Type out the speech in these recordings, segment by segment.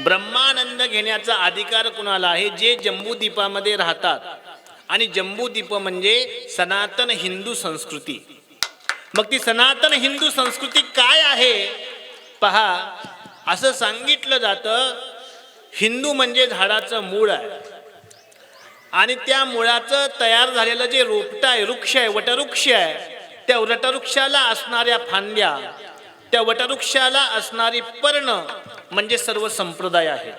ब्रह्मानंद घेण्याचा अधिकार कुणाला आहे? जे जम्बूद्वीपामध्ये राहतात. आणि जम्बूद्वीप म्हणजे सनातन हिंदू संस्कृती. मग ती सनातन हिंदू संस्कृती काय आहे? पहा असं सांगितलं जातं हिंदू म्हणजे झाडाचं मूळ आहे. आणि त्या मुळाचं तयार झालेलं जे रोपटं आहे वृक्ष आहे वटवृक्ष आहे त्या वटवृक्षाला असणाऱ्या फांद्या त्या वटवृक्षाला असणारी पर्ण म्हणजे सर्व संप्रदाय आहेत.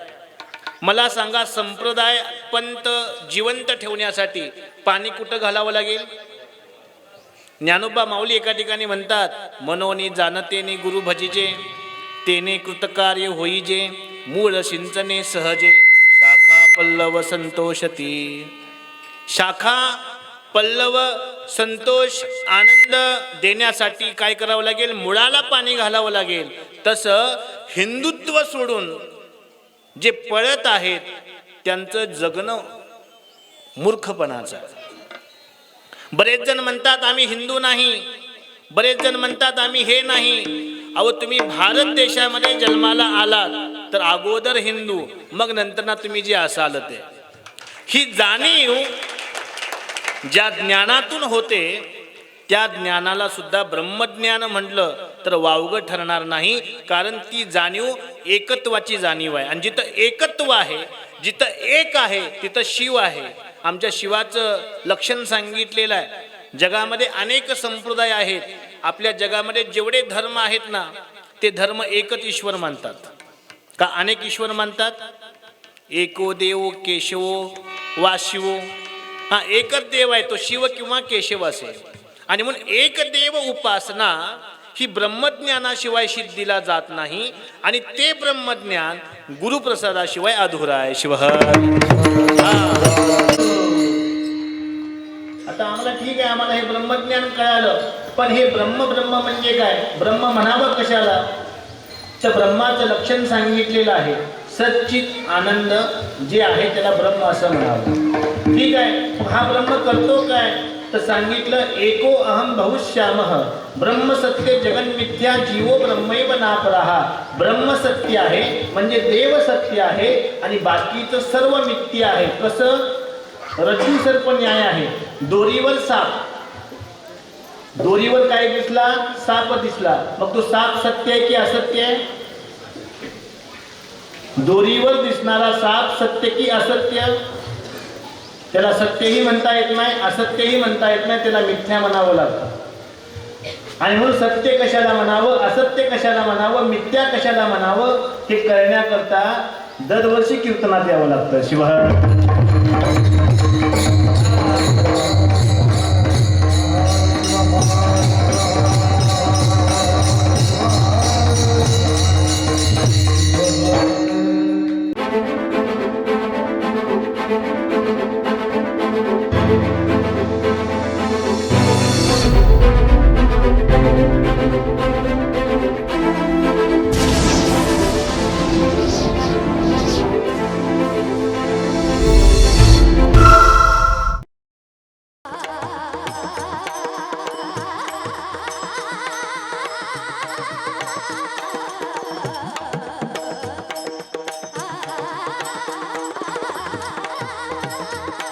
मला सांगा संप्रदाय पंत जिवंत ठेवण्यासाठी पाणी कुठं घालावं लागेल? ज्ञानोबा माऊली एका ठिकाणी म्हणतात मनोनी जानतेने गुरु भजीजे तेने कृतकार्य होईजे मूळ सिंचने सहजे. शाखा पल्लव संतोषती। शाखा पल्लव संतोष आनंद देण्यासाठी काय करावं लागेल? मुळाला पाणी घालावं लागेल. तसं हिंदुत्व सोडून जे पळत आहेत त्यांचं जगणं मूर्खपणाचं. बरेच जण म्हणतात आम्ही हिंदू नाही. बरेच जण म्हणतात आम्ही हे नाही. अहो तुम्ही भारत देशामध्ये जन्माला आलात तर अगोदर हिंदू मग नंतर ना तुम्ही जे असाल ते. ही जाणीव ज्या ज्ञानातून होते त्या ज्ञानाला सुद्धा ब्रह्मज्ञान म्हटलं तर वावगं ठरणार नाही कारण ती जाणीव एकत्वाची जाणीव आहे. आणि जिथं एकत्व आहे जिथं एक आहे तिथं शिव आहे. आमच्या शिवाचं लक्षण सांगितलेलं आहे. जगामध्ये अनेक संप्रदाय आहेत. आपल्या जगामध्ये जेवढे धर्म आहेत ना ते धर्म एकच ईश्वर मानतात. का अनेक ईश्वर मानतात? एको देव केशवो वा शिवो. हा एकच देव आहे तो शिव किंवा केशव असेल. आणि म्हणून एक देव उपासना ही ब्रह्मज्ञानाशिवाय सिद्धीला जात नाही. आणि ते ब्रह्मज्ञान गुरुप्रसादाशिवाय अधुरा आहे. शिवहर आता आम्हाला ठीक आहे आम्हाला हे ब्रह्मज्ञान कळालं. पण हे ब्रह्म ब्रह्म म्हणजे काय? ब्रह्म म्हणावं कशाला? तर ब्रह्माचं लक्षण सांगितलेलं आहे सच्चित आनंद जे आहे त्याला ब्रह्म असं म्हणावं. ठीक आहे हा ब्रह्म करतो काय? तर सांगितलं एको अहम बहुश्याम ब्रह्म सत्य जगन मिथ्या जीवो ब्रह्मैव नापराहा ब्रह्म सत्य आहे म्हणजे देव सत्य आहे आणि बाकीचं सर्व मिथ्य आहे. कसं? रज्जू सर्प न्याय आहे. दोरीवर साप. दोरीवर काय दिसला? साप दिसला. मग तो साप सत्य आहे की असत्य आहे? दोरीवर दिसणारा साप सत्य की असत्य? त्याला सत्यही म्हणता येत नाही असत्यही म्हणता येत नाही त्याला मिथ्या म्हणावं लागतं. आणि म्हणून सत्य कशाला म्हणावं असत्य कशाला म्हणावं मिथ्या कशाला म्हणावं हे करण्याकरता दरवर्षी कीर्तनात यावं लागतं. शिवाय